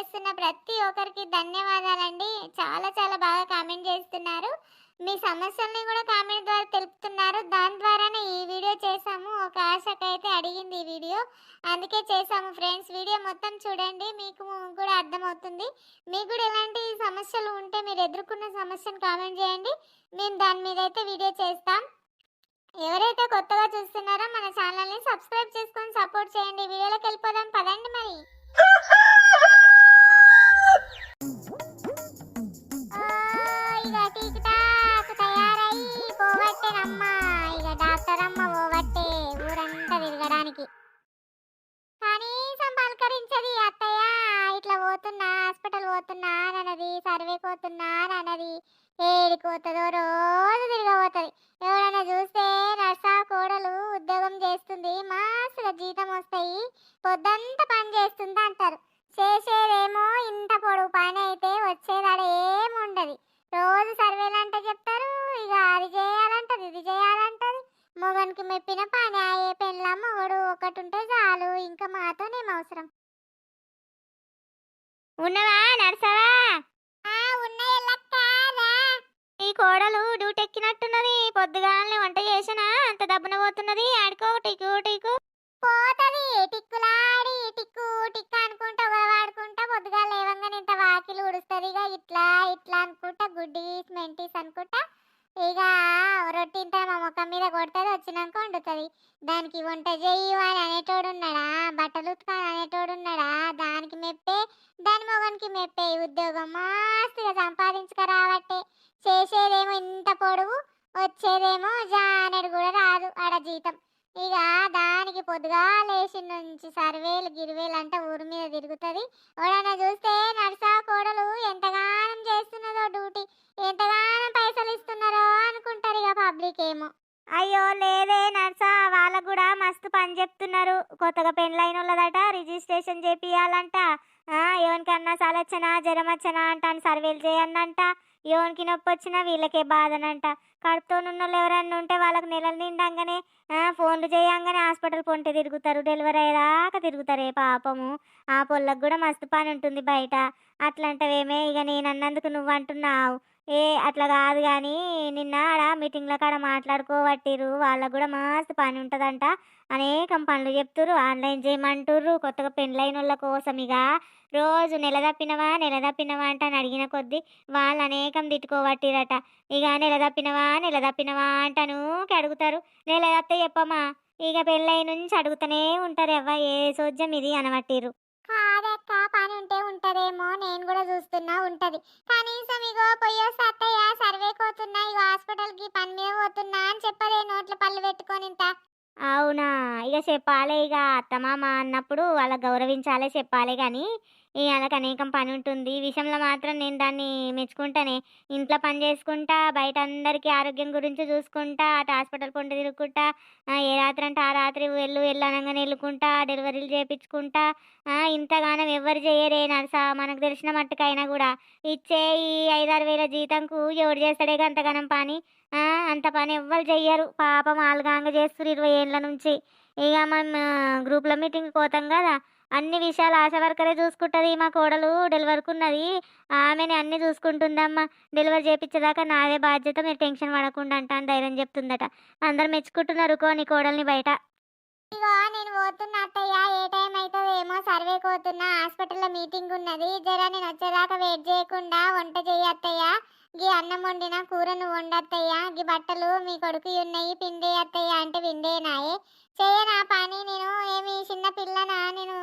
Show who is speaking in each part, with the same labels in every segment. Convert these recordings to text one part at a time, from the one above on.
Speaker 1: చేస్తున్న ప్రతి ఒక్కరికి ధన్యవాదాలండి. చాలా చాలా బాగా కామెంట్ చేస్తున్నారు. మీ సమస్యల్ని కూడా కామెంట్ ద్వారా తెలుపుతున్నారు. దాని ద్వారానే ఈ వీడియో చేసాము ఒక ఆశకైతే అడిగింది ఈ వీడియో. అందుకే చేసాము ఫ్రెండ్స్. వీడియో మొత్తం చూడండి. మీకు కూడా అర్థమవుతుంది. మీకు కూడా ఎలాంటి సమస్యలు ఉంటే మీరు ఎదుర్కొన్న సమస్యను కామెంట్ చేయండి. మేము దాని మీద అయితే వీడియో చేస్తాం. ఎవరైతే కొత్తగా చూస్తున్నారో మన ఛానల్ని సబ్స్క్రైబ్ చేసుకొని సపోర్ట్ చేయండి. వీడియోలోకి వెళ్ళిపోదాం. పదండి మరి. ఇక టీక్ తయారై పోవట్టేనమ్మా ఇక డాక్టర్ అమ్మ పోగట్టే ఊరంతా తిరగడానికి. కనీసం పలకరించది అత్తయ్య ఇట్లా పోతున్నా హాస్పిటల్ పోతున్నా అన్నది సర్వే పోతున్నా అన్నది ఏడికి పోతుందో మీద వచ్చినాక వండుతుంది. దానికి వంట చెయ్యి అని అనేటోడు ఉన్నాడా బట్టలు ఉతుకాని అనేటోడు ఉన్నాడా దానికి మెప్పే దాని మొగనికి మెప్పే. ఉద్యోగం ఉద్యోగం మస్తుగా సంపాదించుకురావట్టే చేసేదేమో ఇంత పొడువు వచ్చేదేమో జానడు కూడా రాదు ఆడ జీతం. ఇక దానికి పొద్దుగా లేచి నుంచి సర్వేలు గిరివేలు అంటే ఊరి మీద తిరుగుతుంది. ఎవడన్నా చూస్తే నర్సా కోడలు ఎంతగానం చేస్తున్నదో డ్యూటీ ఎంతగానం పైసలు ఇస్తున్నారో అనుకుంటారు ఇక పబ్లిక్ ఏమో. అయ్యో లేదే నర్సా వాళ్ళకు కూడా మస్తు పని చెప్తున్నారు. కొత్తగా పెళ్ళైన వాళ్ళదట రిజిస్ట్రేషన్ చేపియాలంట ఎవరికన్నా సలొచ్చనా జ్వరం వచ్చనా అంటాను సర్వేలు చేయనంట ఎవరికి నొప్పి వచ్చినా వీళ్ళకే బాధనంట. కడుపుతో ఉన్న వాళ్ళు ఎవరన్నా ఉంటే వాళ్ళకి నెలలు నిండంగానే ఫోన్లు చేయంగానే హాస్పిటల్ పొంటే తిరుగుతారు డెలివరీ అయ్యేదాకా తిరుగుతారే పాపము. ఆ పొల్లకు కూడా మస్తు పని ఉంటుంది బయట. అట్లాంటివేమే ఇక నేను అన్నందుకు నువ్వు అంటున్నావు ఏ అట్లా కాదు కానీ నిన్న ఆడ మీటింగ్ల కాడ మాట్లాడుకోబట్టిరు వాళ్ళకు కూడా మస్తు పని ఉంటుందంట. అనేకం పనులు చెప్తురు ఆన్లైన్ చేయమంటుర్రు. కొత్తగా పెళ్ళైన వాళ్ళ కోసం ఇక రోజు నెల తప్పినవా నెల తప్పినవా అంటే అని అడిగిన కొద్దీ వాళ్ళు అనేకం తిట్టుకోబట్టిరట. ఇక నెల తప్పినవా నెల తప్పినవా అంటాను అడుగుతారు. నెల తప్పితే చెప్పమ్మా ఇక పెళ్ళై నుంచి అడుగుతూనే ఉంటారు ఎవ్వ. ఏ సోజ్యం ఇది అనబట్టిరు కాదక్క ఉంటదేమో నేను కూడా చూస్తున్నా ఉంటది. కనీసం ఇగో పోయేసి అత్తయ్య సర్వే కోతున్నా ఇగో హాస్పిటల్కి పని మీద పోతున్నా అని చెప్పదే నోట్ల పళ్ళు పెట్టుకొని ఇంత. అవునా? ఇక చెప్పాలి ఇక అత్తమామ అన్నప్పుడు వాళ్ళ గౌరవించాలే చెప్పాలి కానీ ఈ వాళ్ళకి అనేకం పని ఉంటుంది ఈ విషయంలో మాత్రం నేను దాన్ని మెచ్చుకుంటానే. ఇంట్లో పని చేసుకుంటా బయట అందరికీ ఆరోగ్యం గురించి చూసుకుంటా అటు హాస్పిటల్ పొండి తిరుగుకుంటా ఏ రాత్రి అంటే ఆ రాత్రి వెళ్ళు వెళ్ళనగానే వెళ్ళుకుంటా డెలివరీలు చేయించుకుంటా ఇంతగానం ఎవరు చేయరే నర్సా మనకు తెలిసిన మట్టుకైనా కూడా. ఇచ్చే ఈ ఐదారు వేల జీతంకు ఎవడు చేస్తాడే అంతగానం పని? అంత పని ఎవ్వరు చెయ్యరు. పాపం ఆలుగాంగ చేస్తారు ఇరవై ఏళ్ళ నుంచి. ఇక మనం గ్రూప్లో మీటింగ్ పోతాం కదా. అన్ని విషయాలు ఆశా వర్కరే చూసుకుంటుంది మా కోడలు డెలివరీకి ఉన్నది ఆమెని అన్ని చూసుకుంటుందమ్మా. డెలివరీ చేయించేదాకా నాదే బాధ్యత మీరు టెన్షన్ పడకుండా అంట అని ధైర్యం చెప్తుందట. అందరు మెచ్చుకుంటున్నారు కో నీ కోడల్ని బయట. ఇగో నేను పోతున్నా అత్తయ్య ఏ టైం అవుతుందో ఏమో సర్వే పోతున్నా హాస్పిటల్లో మీటింగ్ ఉన్నది. జరా నేను వచ్చేదాకా వెయిట్ చేయకుండా వంట చెయ్యి అత్తయ్య. గీ అన్నం వండిన కూరను వండత్తయ్య గీ బట్టలు మీ కొడుకు ఉన్నాయి పిండే అత్తయ్య అంటే పిండేనాయే. చేయనా పని నేను? ఏమి చిన్న పిల్లనా? నేను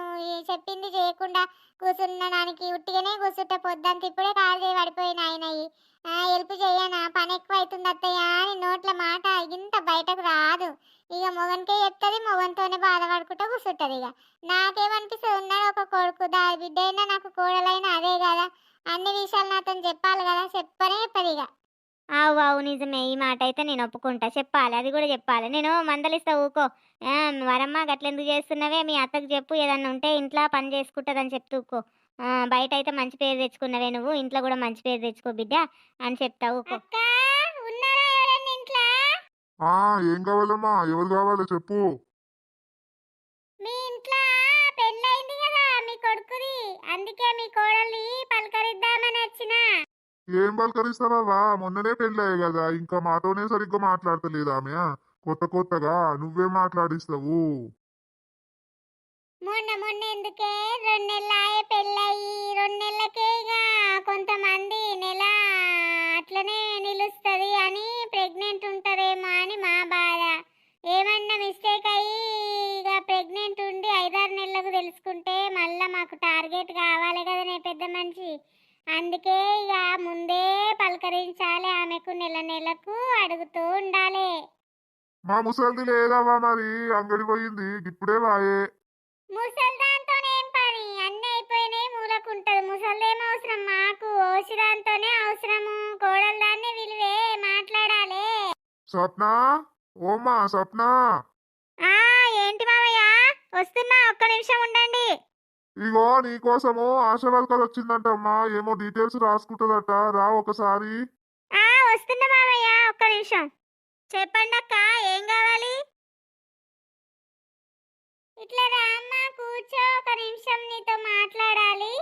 Speaker 1: చెప్పింది చేయకుండా కూర్చున్నడానికి ఉట్టిగానే కూర్చుంటే పొద్దంత ఇప్పుడే కాలు చేయి పడిపోయిన ఆయన హెల్ప్ చేయనా? పని ఎక్కువ అవుతుంది అత్తయ్య అని నోట్ల మాట ఇంత బయటకు రాదు. ఇక మొగనికే చెప్తుంది మొగన్తోనే బాధపడుకుంటూ కూర్చుంటుంది ఇక. నాకేమనిపిస్తుంది? ఉన్నాడు ఒక కొడుకు. దాని బిడ్డ అయినా నాకు కోడలైనా అదే కదా. అన్ని విషయాలు నాతో చెప్పాలి కదా. చెప్పనే చెప్పదు ఇక. అవు అవు నిజమే. ఈ మాట అయితే నేను ఒప్పుకుంటా. చెప్పాలి అది కూడా చెప్పాలి. నేను మందలిస్తా ఊకో. వరమ్మ గట్లెందుకు చేస్తున్నావే? మీ అత్తకు చెప్పు ఏదన్నా ఉంటే ఇంట్లో పని చేసుకుంటుందని చెప్తూకో బయట అయితే మంచి పేరు తెచ్చుకున్నవే నువ్వు ఇంట్లో కూడా మంచి పేరు తెచ్చుకో బిడ్డ అని చెప్తా ఊకో.
Speaker 2: ఏం కావాలమ్మా? ఎవరు చెప్పు. మీ ఇంట్లో పెళ్ళైంది కదా మీ కొడుకుది.
Speaker 1: అందుకే మీ కోడల్ని పలకరిద్దామని వచ్చిన.
Speaker 2: ఏం పలకరిస్తావా? మొన్ననే పెళ్ళాయి కదా. ఇంకా మాతోనే సరిగ్గా మాట్లాడతలేదు ఆమె కొత్త కొత్తగా నువ్వే మాట్లాడిస్తావు?
Speaker 1: మొన్న మొన్న ఎందుకే? రెండు నెలల పలకరించాలి ఆమెకు నెల నెలకు అడుగుతూ ఉండాలి.
Speaker 2: మా ముసలిది లేదవ్వా మరి అంగడి పోయింది ఇప్పుడే వాయే.
Speaker 1: ముసల్దాంతోనేం పని? అన్ని అయిపోయినాయి మూలకుంటది. ముసల్దేం అవసరం? మాకు ఓసిదాంతోనే అవసరము. కోడలు దాన్ని విలువే మాట్లాడాలి.
Speaker 2: స్వప్న? ఓమ్మా స్వప్న?
Speaker 1: ఆ ఏంటి మామయ్య వస్తున్నా ఒక్క నిమిషం ఉండండి.
Speaker 2: ఇగో నీకోసము ఆశ వర్కర్ వచ్చిందంటమ్మా. ఏమో డీటెయిల్స్ రాసుకుంటుందట. రా ఒకసారి.
Speaker 1: ఆ వస్తున్నా మామయ్య ఒక్క నిమిషం. చెప్పండి అక్క ఏం కావాలి? ఇట్లా రామ్మా కూర్చో. ఒక నిమిషం నీతో మాట్లాడాలి.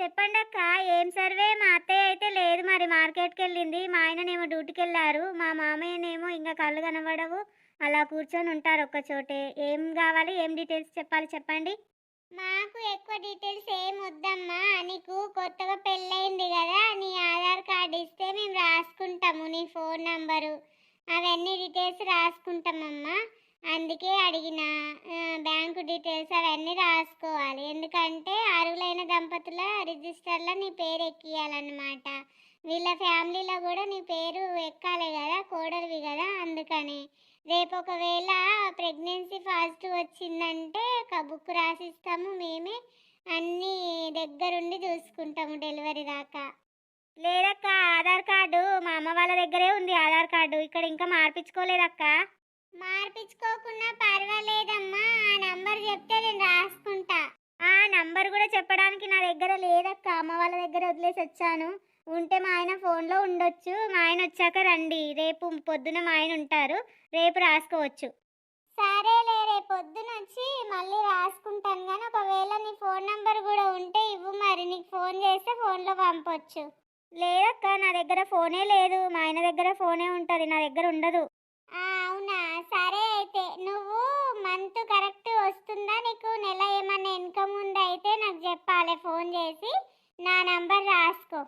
Speaker 1: చెప్పండి అక్క ఏం సర్వే? మా అత్తయ్య అయితే లేదు మరి మార్కెట్కి వెళ్ళింది. మా ఆయననేమో డ్యూటీకి వెళ్ళారు. మా మామయ్యనేమో ఇంకా కళ్ళు కనబడవు. అలా కూర్చొని ఉంటారు ఒక్క చోటే. ఏం కావాలి? ఏం డీటెయిల్స్ చెప్పాలి? చెప్పండి. మాకు ఎక్కువ డీటెయిల్స్ ఏం వద్దమ్మా. నీకు కొత్తగా పెళ్ళయింది కదా నీ ఆధార్ కార్డు ఇస్తే మేము రాసుకుంటాము నీ ఫోన్ నంబరు. అవన్నీ డీటెయిల్స్ రాసుకుంటామమ్మా. అందుకే అడిగిన బ్యాంకు డీటెయిల్స్ అవన్నీ రాసుకోవాలి. ఎందుకంటే అరువులైన దంపతుల రిజిస్టర్లో నీ పేరు ఎక్కియాలన్నమాట. వీళ్ళ ఫ్యామిలీలో కూడా నీ పేరు ఎక్కాలి కదా కోడలివి కదా అందుకని. రేపు ఒకవేళ ప్రెగ్నెన్సీ ఫాస్ట్ వచ్చిందంటే ఒక బుక్ రాసిస్తాము మేమే. అన్నీ దగ్గరుండి చూసుకుంటాము డెలివరీ దాకా. లేదక్క ఆధార్ కార్డు మా అమ్మ వాళ్ళ దగ్గరే ఉంది ఆధార్ కార్డు. ఇక్కడ ఇంకా మార్పించుకోలేదక్క మార్పించుకోకున్నా పర్వాలేదమ్మా. ఆ నంబర్ చెప్తే నేను రాసుకుంటా. ఆ నంబర్ కూడా చెప్పడానికి నా దగ్గర లేదక్క. అమ్మ వాళ్ళ దగ్గర వదిలేసి వచ్చాను ఉంటే మా ఆయన ఫోన్లో ఉండొచ్చు. మా ఆయన వచ్చాక రండి. రేపు పొద్దున మా ఆయన ఉంటారు. రేపు రాసుకోవచ్చు. సరేలే రేపు పొద్దున వచ్చి మళ్ళీ రాసుకుంటాను కానీ ఒకవేళ నీ ఫోన్ నంబర్ కూడా ఉంటే ఇవ్వు మరి. నీకు ఫోన్ చేస్తే ఫోన్లో పంపొచ్చు. లేదక్క నా దగ్గర ఫోనే లేదు. మా ఆయన దగ్గర ఫోనే ఉంటుంది. నా దగ్గర ఉండదు. అవునా? సరే అయితే. నువ్వు మంత్ కరెక్ట్ వస్తుందా? నీకు నెల ఏమన్నా ఇన్కమ్ ఉందా? అయితే నాకు చెప్పాలి ఫోన్ చేసి. నా నంబర్ రాసుకో.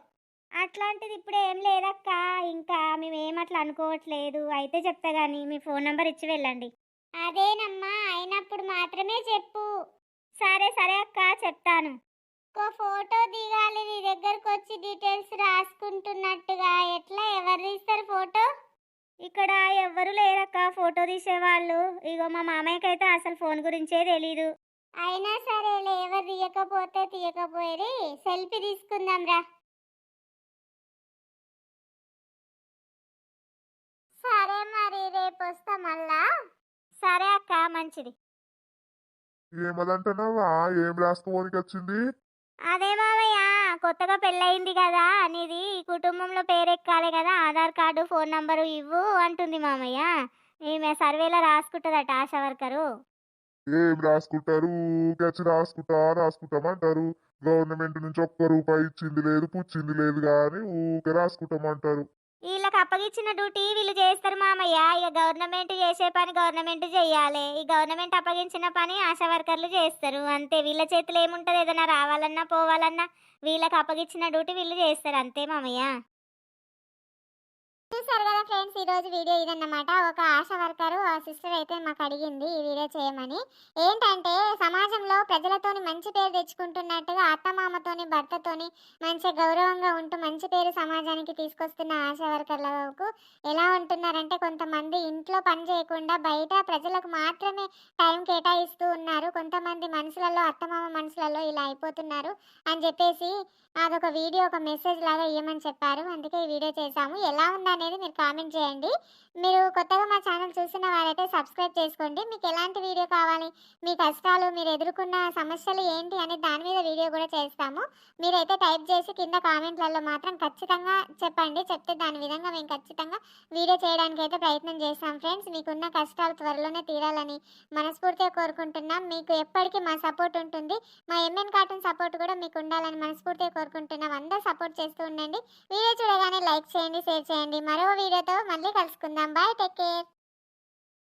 Speaker 1: అట్లాంటిది ఇప్పుడు ఏం లేదక్క. ఇంకా మేము ఏం అట్లా అనుకోవట్లేదు. అయితే చెప్తా కానీ మీ ఫోన్ నంబర్ ఇచ్చి వెళ్ళండి. అదేనమ్మా. అయినప్పుడు మాత్రమే చెప్పు. సరే సరే అక్క చెప్తాను. ఒక ఫోటో దిగాలి. నీ దగ్గరకు వచ్చి డీటెయిల్స్ రాసుకుంటున్నట్టుగా. ఎట్లా? ఎవరు తీస్తారు ఫోటో? ఇక్కడ ఎవ్వరు లేరక్క. ఫోటో తీసేవాళ్ళు. ఇగో మా మామయ్యకి అయితే అసలు ఫోన్ గురించే తెలీదు. అయినా సరేలే. ఎవరు తీయకపోతే తీయకపోయేది. సెల్ఫీ తీసుకుందాం రా సరే మరి రేపు వస్తా మళ్ళా. సరే అక్క మంచిది.
Speaker 2: ఏమదంటున్నావా? ఏం రాసుకోనికి వచ్చింది
Speaker 1: అదే మామయ్య కొత్తగా పెళ్ళయింది కదా నీది కుటుంబంలో పేరెక్కాలి కదా ఆధార్ కార్డు ఫోన్ నంబరు ఇవ్వు అంటుంది మామయ్య. ఈమె సర్వేలో రాసుకుంటుందట ఆశా వర్కరు.
Speaker 2: ఏం రాసుకుంటారు? ఊరికొచ్చి రాసుకుంటా రాసుకుంటామంటారు. గవర్నమెంట్ నుంచి ఒక్క రూపాయి ఇచ్చింది లేదు పుచ్చింది లేదు కానీ ఊకే రాసుకుంటామంటారు.
Speaker 1: వీళ్ళకి అప్పగించిన డ్యూటీ వీళ్ళు చేస్తారు మామయ్య. ఇక గవర్నమెంట్ చేసే పని గవర్నమెంట్ చేయాలి. ఈ గవర్నమెంట్ అప్పగించిన పని ఆశా వర్కర్లు చేస్తారు. అంతే వీళ్ళ చేతిలో ఏముంటుంది? ఏదైనా రావాలన్నా పోవాలన్నా వీళ్ళకి అప్పగించిన డ్యూటీ వీళ్ళు చేస్తారు. అంతే మామయ్య. చూసారు కదా ఫ్రెండ్స్ ఈ రోజు వీడియో ఇదన్నమాట. ఒక ఆశా వర్కరు ఆ సిస్టర్ అయితే మాకు అడిగింది ఈ వీడియో చేయమని. ఏంటంటే సమాజంలో ప్రజలతోని మంచి పేరు తెచ్చుకుంటున్నట్టుగా అత్తమామతోని భర్తతోని మంచి గౌరవంగా ఉంటూ మంచి పేరు సమాజానికి తీసుకొస్తున్న ఆశా వర్కర్లకు ఎలా ఉంటున్నారంటే కొంతమంది ఇంట్లో పని చేయకుండా బయట ప్రజలకు మాత్రమే టైం కేటాయిస్తూ ఉన్నారు. కొంతమంది మనసులలో అత్తమామ మనసులలో ఇలా అయిపోతున్నారు అని చెప్పేసి అదొక వీడియో ఒక మెసేజ్ లాగా ఇవ్వమని చెప్పారు. అందుకే ఈ వీడియో చేశాము. ఎలా ఉందని అనేది మీరు కామెంట్ చేయండి. మీరు కొత్తగా మా ఛానల్ చూసిన వారైతే సబ్స్క్రైబ్ చేసుకోండి. మీకు ఎలాంటి వీడియో కావాలి మీ కష్టాలు మీరు ఎదుర్కొన్న సమస్యలు ఏంటి అని దాని మీద వీడియో కూడా చేస్తాము. మీరైతే టైప్ చేసి కింద కామెంట్లలో మాత్రం ఖచ్చితంగా చెప్పండి. చెప్తే దాని విధంగా మేము ఖచ్చితంగా వీడియో చేయడానికి అయితే ప్రయత్నం చేస్తాం. ఫ్రెండ్స్ మీకున్న కష్టాలు త్వరలోనే తీరాలని మనస్ఫూర్తిగా కోరుకుంటున్నాం. మీకు ఎప్పటికీ మా సపోర్ట్ ఉంటుంది. మా ఎంఎన్ కార్టూన్ సపోర్ట్ కూడా మీకు ఉండాలని మనస్ఫూర్తిగా కోరుకుంటున్నాం. అందరూ సపోర్ట్ చేస్తూ ఉండండి. వీడియో చూడగానే లైక్ చేయండి షేర్ చేయండి. మరో వీడియోతో మళ్ళీ కలుసుకుందాం. Bye take care